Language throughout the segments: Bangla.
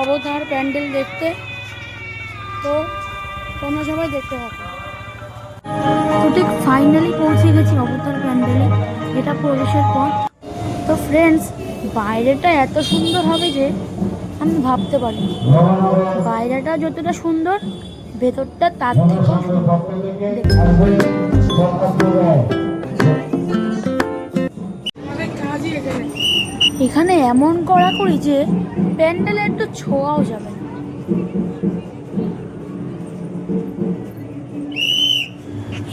অবতার প্যান্ডেল দেখতে। তো তোমরা সবাই দেখতে থাকো। তো ঠিক ফাইনালি পৌঁছে গেছি অবতার প্যান্ডেলে। এটা প্রবেশের পর তো ফ্রেন্ডস বাইরেটা এত সুন্দর হবে যে আমি ভাবতে পারি বাইরেটা যতটা সুন্দর, ভেতরটা তার থেকে এখানে এমন করা করি যে প্যান্ডেলে একটু ছোঁয়াও যাবে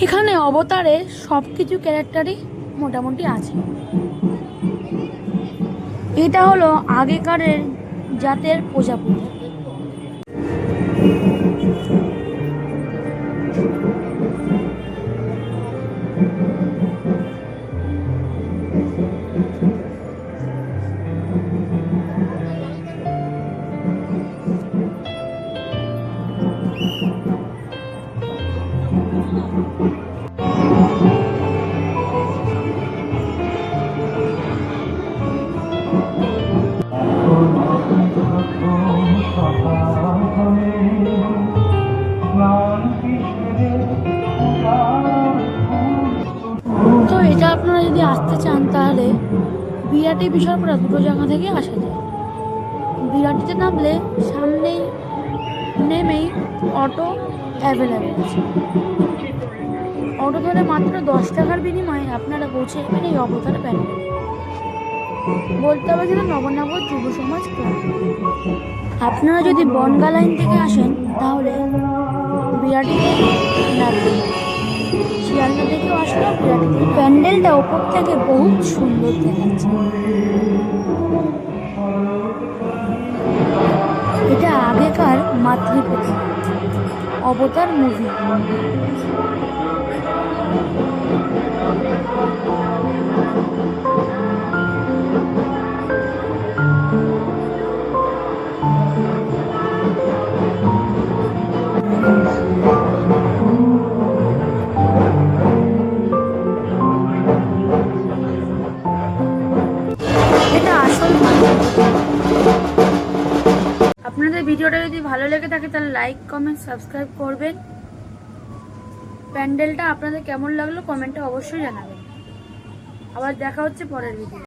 এখানে অবতারে সব কিছু ক্যারেক্টারই মোটামুটি আছে। এটা হলো আগেকারের জাতের প্রজাপতি। তো এটা আপনারা যদি আসতে চান তাহলে বিরাটি বিশালপুরা দুটো জায়গা থেকে আসা যায়। বিরাটিতে নামলে সামনেই নেমেই অটো অ্যাভেলেবেল আছে। অটো ধরে মাত্র দশ টাকার বিনিময়ে আপনারা পৌঁছে যাবেন এই অবতার প্যান্ডেল। বলতে হবে যেটা নবনগর যুব সমাজ আপনারা যদি বনগা লাইন থেকে আসেন, তাহলে বিরাটিতে নামবেন। শিয়ালদা থেকেও আসলে বিরাটিতে। প্যান্ডেলটা ওপর থেকে বহুত সুন্দর দেখাচ্ছে। এটা আগেকার মাতৃপতি। অবতার মুভি। এটা আসল ভিডিওটা যদি ভালো লেগে থাকে, তাহলে লাইক কমেন্ট সাবস্ক্রাইব করবেন। প্যান্ডেলটা আপনাদের কেমন লাগল, কমেন্টে অবশ্যই জানাবেন। আবার দেখা হচ্ছে পরের ভিডিও